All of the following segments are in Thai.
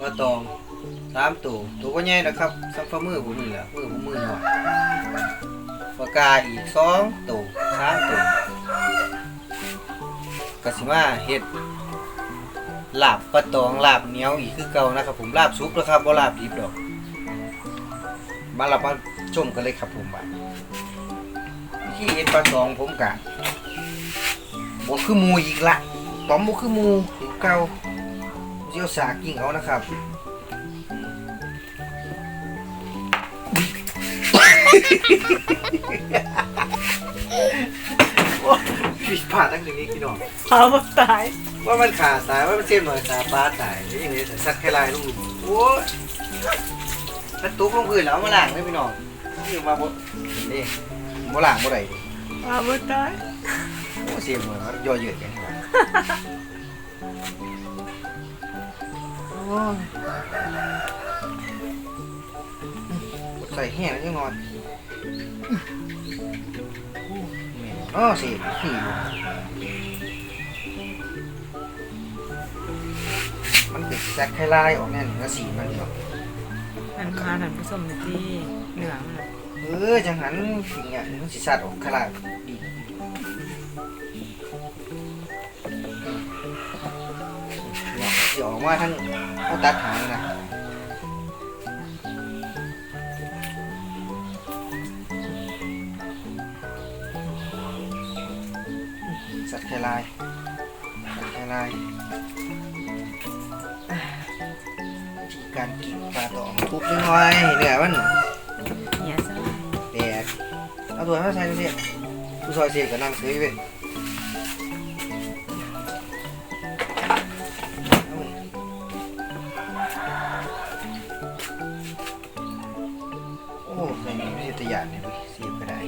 ปลาตองสามตัวตัวก็ใหญ่นะครับสัมฝ่ามือผมนี่แหละมือผมมือหน่อยปลากาอีกสองตัวสามตัวกสิมาเฮ็ดลาบปลาตองลาบเหนียวอีกคือเก่านะครับ ผมลาบซุปนะครับบ่ลาบดิบดอก มาเรามาชมกันเลยครับผมว่าวิธีเฮ็ดปลาตองผมกะบ่คือมูอีกละตอมบ่คือมูเก่า เจียวสากิ่งเอานะครับผิดพลาดตั้งแต่งนี้พี่น้องพามาตาย ว่ามันขาตายว่ามันเสียมหน่อยขาปลาตายนี่ยังไงแต่สัตว์แค่ลายลูกโอ้ยมันตุกลงพื้นแล้วเอามาล้างเลยพี่น้องนี่มาบดนี่มาล้างบ่ได้พามาตายโอ้เสียมหน่อยมันย่อเยืดกันนี่หว่า โอ้ยกดใส่แห้งแล้วยังนอนอ๋อเสียมขี้อยู่มันเป็นแซกไคลายออกแน่นเนื้อสีมันเนาะอันคาหันผสมในที่เหนือมันน่ะเออจังหันสิ่งเนี่ยมันสิสัตว์ออกขลาดดี สิออกมาทั้งเขาตัดหางนะสัตว์แค่ลายสัตว์แค่ลายอะวิธีการกินปลาตองทุบนิดหน่อยเนื้อมันเหียซะแดกเอาตัวมาใส่ดูสิผู้ซอยเสียกับน้ำซื้อเว้ โอ้ใส่นี่ไม่ใช่ตะยาดเนี่ยเสียบก็ได้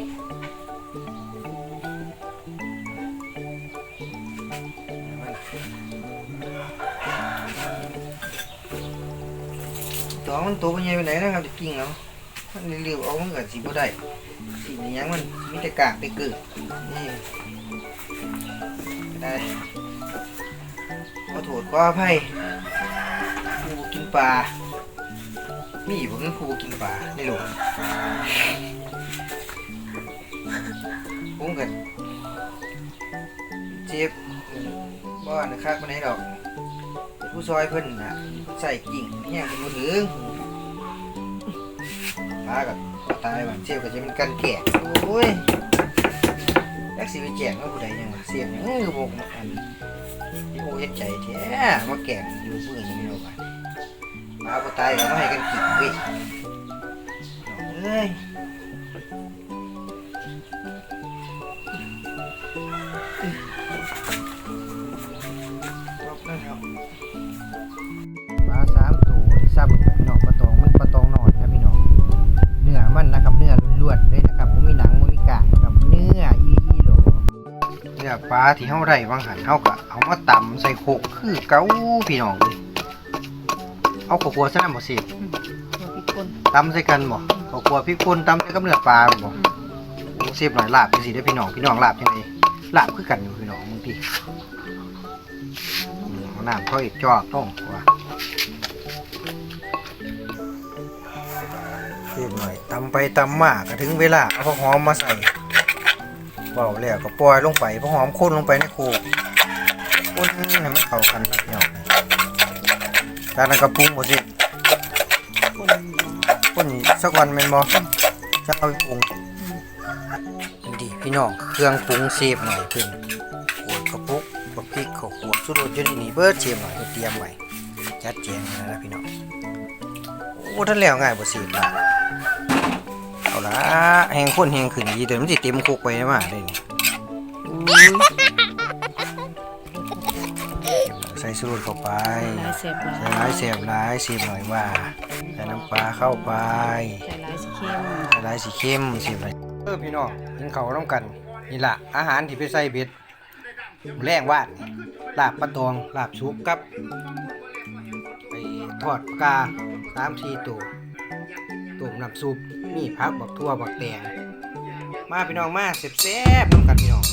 ตัวมันโตัวเป็นไงไปไหนนะครับจะกิ้งแล้วมันเรียวเอามันเก็สิบ่ได้สีนี้ยังมันมีแต่กากแต่เกิดนี่ได้ขอโทษขออภัยผู้บ่กินปลา มีบ่คือผู้บ่กินปลาในโลกผมก็เจ็บบ่นครับบ่ได้ดอก ผู้ซอยเพิ่นนะใส่กิ่งแห้งเป็นบ่ถึงปลากับตายบางเชี่ยวก็จะเป็นกันแก่โอ้ยแท็กซี่ไปแจกว่าผู้ใดยังเสียบยังเออบกอันที่โอ้เฮ็ดใจแท้มาแก่อยู่เพื่อน มาปลาปลาตายก็มาให้กันกินเว้ยเอ้ยรอบนะครับปลาสามตัวที่ซ้ำพี่น้องปลาตองมันปลาตองหน่อยนะพี่น้องเนื้อมันนะครับ เนื้อล้วนๆเลยนะครับผมมีหนังผมมีกากนะครับ เนื้ออีอีโหลเนื้อปลาที่เฮาได้บางหันเฮาก็เอามาตำใส่โคกคือเก้าพี่น้องเลย เอาข้าวคั่วซะนำบ่สิตัวพริกป่นตำใส่กันบ่ข้าวคั่วพริกป่นตำใส่กับเนื้อปลาบ่โอ้เสียบหน่อยลาบจังซี่เด้อพี่น้องพี่น้องลาบจังไดลาบคือกันอยู่พี่น้องมึงพี่อืมเอาน้ำเขาอีกจอกต้องว่าเสียบหน่อยตำไปตำมาก็ถึงเวลาเอาผักหอมมาใส่เบาแล้วก็ปล่อยลงไปพอหอมข้นลงไปในโคกข้นให้มันเข้ากันนะพี่น้อง จากนั้นก็ปรุงบ่สิป่นข้นอีกสักวันแม่นบ่จะเอาไปปรุงดีพี่น้องเครื่องปรุงเซฟหน่อยเพิ่นขวดกระปุกบักพริกข้าวขัวสุดอยู่ในนี้เบิดเซฟหน่อยก็เตรียมไว้จัดแจงไว้แล้วนะพี่น้องโอ้ท่านแล้วง่ายบ่เซฟละเอาละแหงข้นแหงขึ้นดีเดี๋ยวมันสิเต็มคุกไว้มาได้นี่ใส่สูตรเข้าไปลายเสียบลายใส่ร้ายเสียบร้ายสีหน่อยว่าใส่น้ำปลาเข้าไปใส่ลายสีเข้มใส่ร้ายสีเข้มสีอะไรเออพี่น้องกินเขาวต้องกันนี่ล่ะอาหารที่ไปใส่เบ็ดแรงวาดลาบปลาตองลาบชุบกับไปทอดปลากาสามสี่ตัวต้มน้ำซุปมีผักบักทั่วบักแตงมาพี่น้องมาเสียบๆน้ำกันพี่น้อง